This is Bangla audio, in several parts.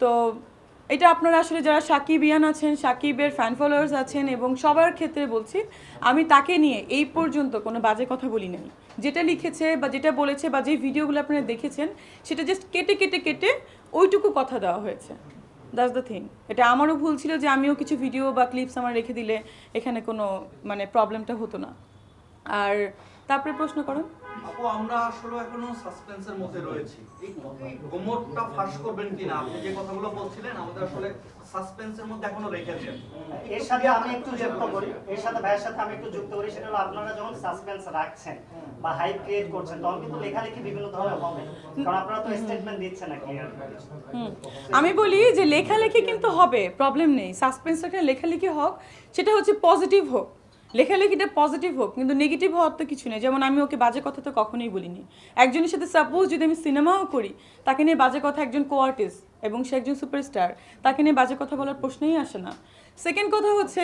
তো এটা আপনারা আসলে যারা সাকিব ইয়ান আছেন, সাকিবের ফ্যান ফলোয়ার্স আছেন এবং সবার ক্ষেত্রে বলছি, আমি তাকে নিয়ে এই পর্যন্ত কোনো বাজে কথা বলি নাই যেটা লিখেছে বা যেটা বলেছে বা যে ভিডিওগুলো আপনারা দেখেছেন, সেটা জাস্ট কেটে কেটে কেটে ওইটুকু কথা দেওয়া হয়েছে। দ্যাটস দ্য থিং এটা আমারও ভুল ছিল যে আমিও কিছু ভিডিও বা ক্লিপস আমার রেখে দিলে এখানে কোনো মানে প্রবলেমটা হতো না। আর তারপরে প্রশ্ন করেন? আপু আমরা আসলে এখনও সাসপেন্সের মধ্যে রয়েছি। গোমরটা ফাঁস করবেন কিনা? আপনি যে কথাগুলো বলছিলেন আমাদের আসলে সাসপেন্সের মধ্যে এখনও রেখেছেন। এর সাথে আমি একটু যুক্ত করি। এর সাথে ভাইয়ের সাথে আমি একটু যুক্ত করি সেটা হলো আপনারা যখন সাসপেন্স রাখছেন বা হাইপ ক্রিয়েট করছেন তখন কিন্তু লেখালেখি বিভিন্ন ধরনের হবে। কারণ আপনারা তো স্টেটমেন্ট দিচ্ছেন না ক্লিয়ার আমি বলি যে লেখালেখি কিন্তু হবে প্রবলেম নেই। সাসপেন্স এখানে লেখালেখি হোক সেটা হচ্ছে পজিটিভ হোক। লেখালেখিটা পজিটিভ হোক, কিন্তু নেগেটিভ হওয়ার তো কিছু নেই। যেমন আমি ওকে বাজে কথা তো কখনোই বলিনি। একজনের সাথে সাপোজ যদি আমি সিনেমাও করি, তাকে নিয়ে বাজে কথা একজন কো আর্টিস্ট এবং সে একজন সুপারস্টার তাকে নিয়ে বাজে কথা বলার প্রশ্নই আসে না। সেকেন্ড কথা হচ্ছে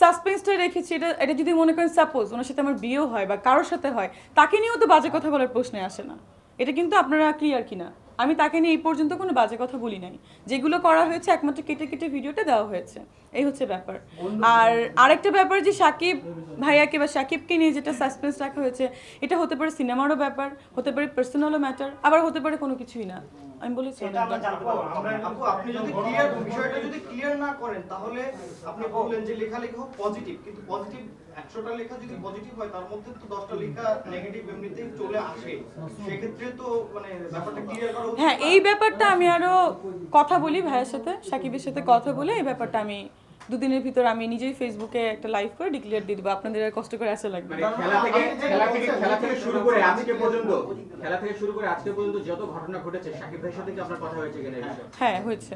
সাসপেন্সটা রেখেছি, এটা এটা যদি মনে করেন সাপোজ ওনার সাথে আমার বিয়েও হয় বা কারোর সাথে হয়, তাকে নিয়েও তো বাজে কথা বলার প্রশ্নে আসে না। এটা কিন্তু আপনারা ক্লিয়ার কিনা? আমি তাকে নিয়ে এই পর্যন্ত কোনো বাজে কথা বলি নাই। যেগুলো করা হয়েছে একমাত্র কেটে কেটে ভিডিওটা দেওয়া হয়েছে। এই হচ্ছে ব্যাপার। আর আরেকটা ব্যাপার যে সাকিব ভাইয়াকে বা সাকিবকে নিয়ে যেটা সাসপেন্স রাখা হয়েছে এটা হতে পারে সিনেমারও ব্যাপার হতে পারে পার্সোনালও ম্যাটার আবার হতে পারে কোনো কিছুই না। আমি বলেছি এটা আমরা জানতে পারব আপু আপনি যদি ক্লিয়ার বিষয়টা যদি ক্লিয়ার না করেন তাহলে আপনি বললেন যে লেখালেখি হোক পজিটিভ কিন্তু পজিটিভ একশোটা লেখা যদি পজিটিভ হয় তার মধ্যে তো দশটা লেখা নেগেটিভ এমনিতেই চলে আসে। সেক্ষেত্রে তো মানে ব্যাপারটা ক্লিয়ার করা হ্যাঁ এই ব্যাপারটা আমি আরও কথা বলি ভাইয়ের সাথে সাকিবের সাথে কথা বলে এই ব্যাপারটা আমি দুদিনের ভিতর আমি নিজেই ফেসবুকে একটা লাইভ করে ডিক্লেয়ার দিয়ে দেবো। আপনাদের আর কষ্ট করে আসা লাগবে মানে খেলা থেকে খেলা থেকে খেলা থেকে শুরু করে আজকে পর্যন্ত খেলা থেকে শুরু করে আজকে পর্যন্ত যত ঘটনা ঘটেছে সাকিব ভাইয়ের সাথে কি আপনার কথা হয়েছে কিনা এই বিষয়ে? হ্যাঁ হয়েছে।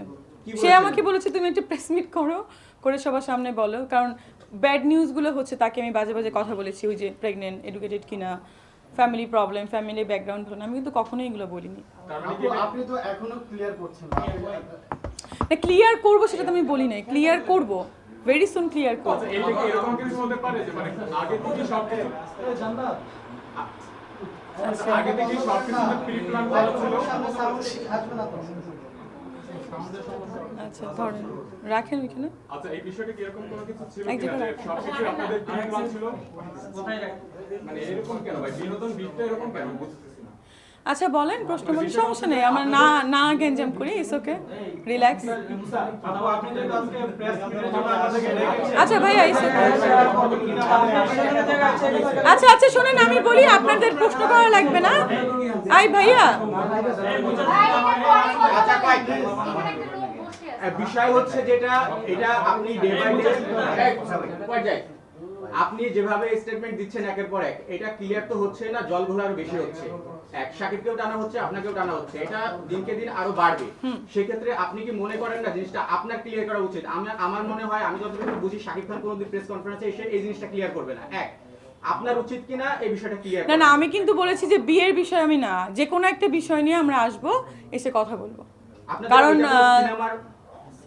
সে আমাকে বলেছে তুমি একটা প্রেস মিট করো করে সবার সামনে বলো। কারণ ব্যাড নিউজগুলো হচ্ছে তাকে আমি বাজে বাজে কথা বলেছি ওই যে প্রেগনেন্ট এডুকেটেড কিনা ফ্যামিলি প্রবলেম ফ্যামিলি ব্যাকগ্রাউন্ড ভালো না আমি কিন্তু কখনোই এগুলো বলিনি। আপনি তো এখনও ক্লিয়ার করছেন না। ক্লিয়ার করব সেটা তো আমি বলি নাই। ক্লিয়ার করব। ভেরি সুন ক্লিয়ার করব। আচ্ছা এইটা কি এরকম কিছু হতে পারে যে মানে আগে থেকে সব কিছু আচ্ছা আগে থেকে সব কিছু প্রি প্ল্যান করা ছিল। সামনে সাউন্ড আসবে না তো? আচ্ছা ধরেন রাখেন ওইখানে। আচ্ছা এই বিষয়টা কি এরকম কোনো কিছু ছিল এক জায়গায় যে সব কিছু আপনাদের ছিল? মানে এরকম কেন ভাই? বিনোদন বিটটা এরকম কেন? আচ্ছা বলেন প্রশ্ন বলেন সমস্যা নেই আমার না না গেঞ্জাম করি ইটস ওকে রিল্যাক্স আচ্ছা ভাইয়া ইটস ওকে আচ্ছা আচ্ছা শোনেন আমি বলি আপনাদের প্রশ্ন করা লাগবে না আই ভাইয়া আচ্ছা বিষয় হচ্ছে যেটা এটা আপনি ডে বাই ডে আপনি যেভাবে স্টেটমেন্ট দিচ্ছেন একের পর এক এটা ক্লিয়ার তো হচ্ছে না জল ঘোলা আরও বেশি হচ্ছে? এক সাকিবকেও টানা হচ্ছে আপনাকেও টানা হচ্ছে এটা দিনকে দিন আরও বাড়বে। সেক্ষেত্রে আপনি কি মনে করেন না জিনিসটা আপনার ক্লিয়ার করা উচিত? আমি আমার মনে হয় আমি যতটুকু বুঝি সাকিব খান কোনোদিন প্রেস কনফারেন্সে এসে এই জিনিসটা ক্লিয়ার করবে না। এক আপনার উচিত কিনা এই বিষয়টা ক্লিয়ার না না আমি কিন্তু বলেছি যে বিয়ের বিষয় আমি না যে কোনো একটা বিষয় নিয়ে আমরা আসব এসে কথা বলব। কারণ,